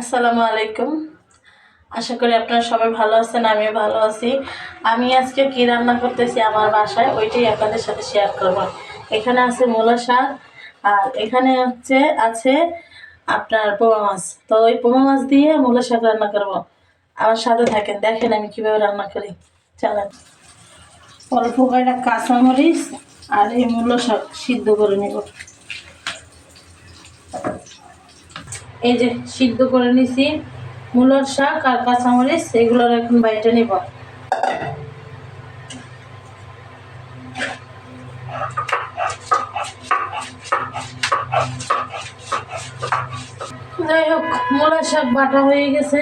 আসসালামু আলাইকুম। আশা করি আপনারা সবাই ভালো আছেন, আমিও ভালো আছি। আমি আজকে কি রান্না করতেছি আমার বাসায়, ওইটাই আপনাদের সাথে শেয়ার করব। এখানে আছে মূলা শাক, আর এখানে হচ্ছে, আছে আপনার পোমা মাছ। তো ওই পোমা মাছ দিয়ে মূলা শাক রান্না করব। আমার সাথে থাকেন, দেখেন আমি কীভাবে রান্না করি। চলেন। অল্প কয়টা কাঁচামরিচ আর এই মূলা শাক সিদ্ধ করে নেব। এই যে সিদ্ধ করে নিছি, মূলর শাক আর কাঁচামরিচ, এগুলোর এখন বাইটে নেব। যাই হোক, মূলার শাক বাটা হয়ে গেছে।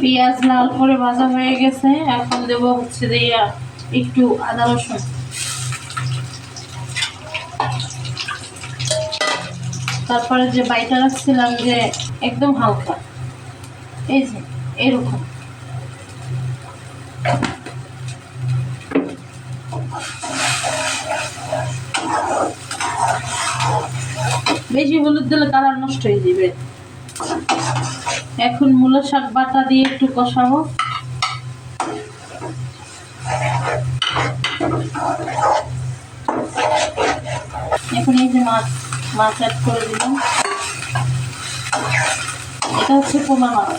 পেঁয়াজ লাল করে ভাজা হয়ে গেছে। এখন দেব হচ্ছে দিয়া একটু আদা রসুন। তারপরে যে বাইটা রাখছিলাম যে একদম হালকা। এই যে, এরকম। বেশি হলুদ দিলে কালার নষ্ট হয়ে যাবে। এখন মূলো শাক বাটা দিয়ে একটু কষাবো। এখন এই যে মাছ মাছ অ্যাড করে দিলাম। এটা হচ্ছে পোমা মাছ।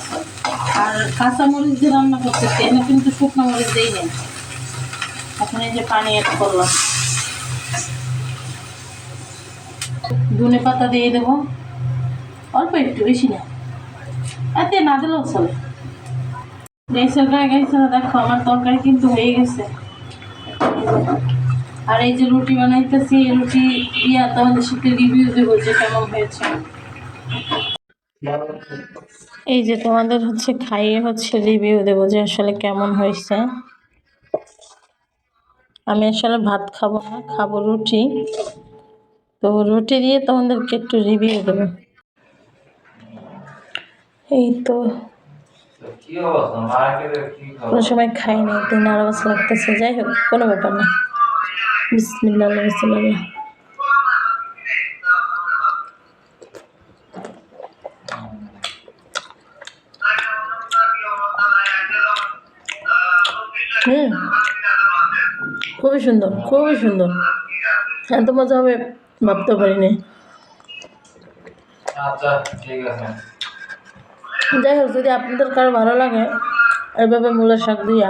আর কাঁচা মরিচ দিয়ে রান্না করতেছি এনে কিন্তু শুকনো মরিচ দিই নেই। এখন এই যে পানি অ্যাড করলাম। ধনে পাতা দিয়ে দেবো। অল্প একটু, বেশি না। এতে না দিলেও চলে। গেছে গেছে, দেখো আমার তরকারি কিন্তু হয়ে গেছে। আর এই যে রুটি বানাইতেছি, এই রুটি ইয়া তোমাদের সাথে রিভিউ দেবো যে কেমন হয়েছে। এই যে তোমাদের হচ্ছে খাইয়ে হচ্ছে রিভিউ দেবো যে আসলে কেমন হয়েছে। আমি আসলে ভাত খাব না, খাব রুটি। তো রুটি দিয়ে তোমাদেরকে একটু রিভিউ দেবো। এই তো। কোনো সময় খাই না একটু নার্ভাস লাগতেছে যাই হোক কোনো ব্যাপার না। বিসমিল্লা বিসমিল্লা হুম। খুবই সুন্দর খুবই সুন্দর। এত মজা হবে ভাবতে পারিনি। আচ্ছা যাই হোক যদি আপনাদের কারও ভালো লাগে এইভাবে মূলের শাক দিয়া।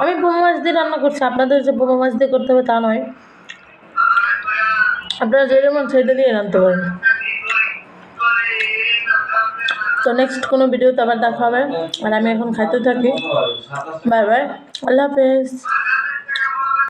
আমি বোমা মাছ দিয়ে রান্না করছি আপনাদের যে বোমা মাছ দিয়ে করতে হবে তা নয়। আপনারা যে যেমন সেটা দিয়ে রাঁধতে পারেন তো নেক্সট কোনো ভিডিওতে আবার দেখা হবে। আর আমি এখন খাইতে থাকি। Bye bye. আল্লাহ হাফেজ।